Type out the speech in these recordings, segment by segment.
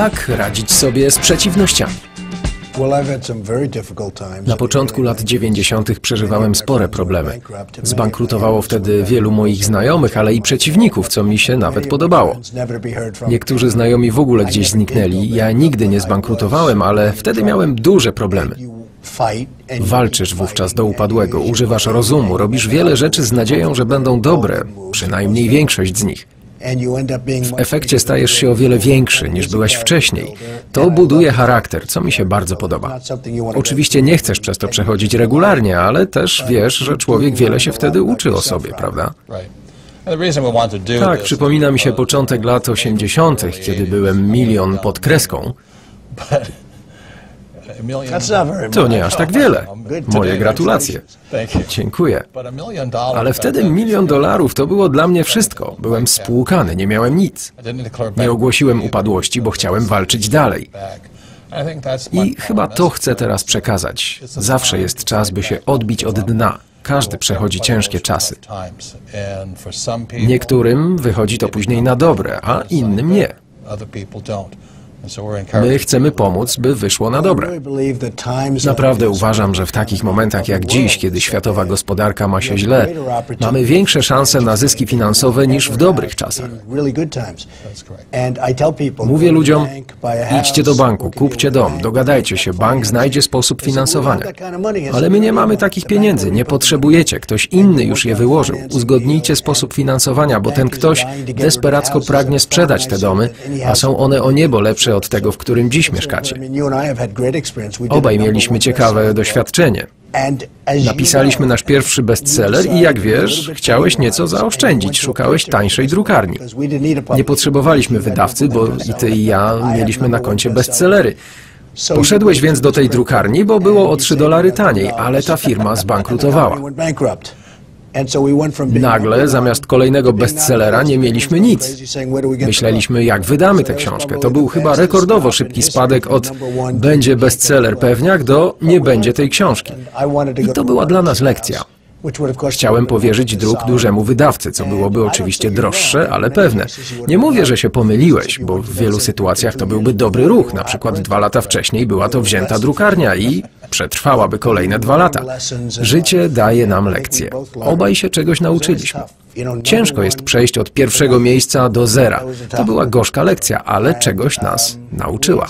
Jak radzić sobie z przeciwnościami? Na początku lat 90. przeżywałem spore problemy. Zbankrutowało wtedy wielu moich znajomych, ale i przeciwników, co mi się nawet podobało. Niektórzy znajomi w ogóle gdzieś zniknęli. Ja nigdy nie zbankrutowałem, ale wtedy miałem duże problemy. Walczysz wówczas do upadłego, używasz rozumu, robisz wiele rzeczy z nadzieją, że będą dobre, przynajmniej większość z nich. W efekcie stajesz się o wiele większy niż byłeś wcześniej. To buduje charakter, co mi się bardzo podoba. Oczywiście nie chcesz przez to przechodzić regularnie, ale też wiesz, że człowiek wiele się wtedy uczy o sobie, prawda? Tak, przypomina mi się początek lat 80., kiedy byłem milion pod kreską. To nie aż tak wiele. Moje gratulacje. Dziękuję. Ale wtedy milion dolarów to było dla mnie wszystko. Byłem spłukany, nie miałem nic. Nie ogłosiłem upadłości, bo chciałem walczyć dalej. I chyba to chcę teraz przekazać. Zawsze jest czas, by się odbić od dna. Każdy przechodzi ciężkie czasy. Niektórym wychodzi to później na dobre, a innym nie. My chcemy pomóc, by wyszło na dobre. Naprawdę uważam, że w takich momentach jak dziś, kiedy światowa gospodarka ma się źle, mamy większe szanse na zyski finansowe niż w dobrych czasach. Mówię ludziom, idźcie do banku, kupcie dom, dogadajcie się, bank znajdzie sposób finansowania. Ale my nie mamy takich pieniędzy, nie potrzebujecie, ktoś inny już je wyłożył. Uzgodnijcie sposób finansowania, bo ten ktoś desperacko pragnie sprzedać te domy, a są one o niebo lepsze od tego, w którym dziś mieszkacie. Obaj mieliśmy ciekawe doświadczenie. Napisaliśmy nasz pierwszy bestseller i jak wiesz, chciałeś nieco zaoszczędzić, szukałeś tańszej drukarni. Nie potrzebowaliśmy wydawcy, bo i ty i ja mieliśmy na koncie bestsellery. Poszedłeś więc do tej drukarni, bo było o 3 dolary taniej, ale ta firma zbankrutowała. Nagle zamiast kolejnego bestsellera nie mieliśmy nic. Myśleliśmy, jak wydamy tę książkę. To był chyba rekordowo szybki spadek od będzie bestseller pewniak do nie będzie tej książki. I to była dla nas lekcja. Chciałem powierzyć druk dużemu wydawcy, co byłoby oczywiście droższe, ale pewne. Nie mówię, że się pomyliłeś, bo w wielu sytuacjach to byłby dobry ruch. Na przykład dwa lata wcześniej była to wzięta drukarnia i przetrwałaby kolejne dwa lata. Życie daje nam lekcje. Obaj się czegoś nauczyliśmy. Ciężko jest przejść od pierwszego miejsca do zera. To była gorzka lekcja, ale czegoś nas nauczyła.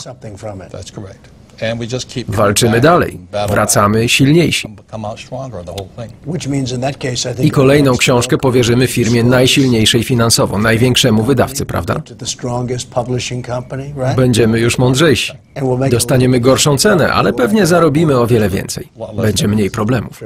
Walczymy dalej, wracamy silniejsi. I kolejną książkę powierzymy firmie najsilniejszej finansowo, największemu wydawcy, prawda? Będziemy już mądrzejsi. Dostaniemy gorszą cenę, ale pewnie zarobimy o wiele więcej. Będzie mniej problemów.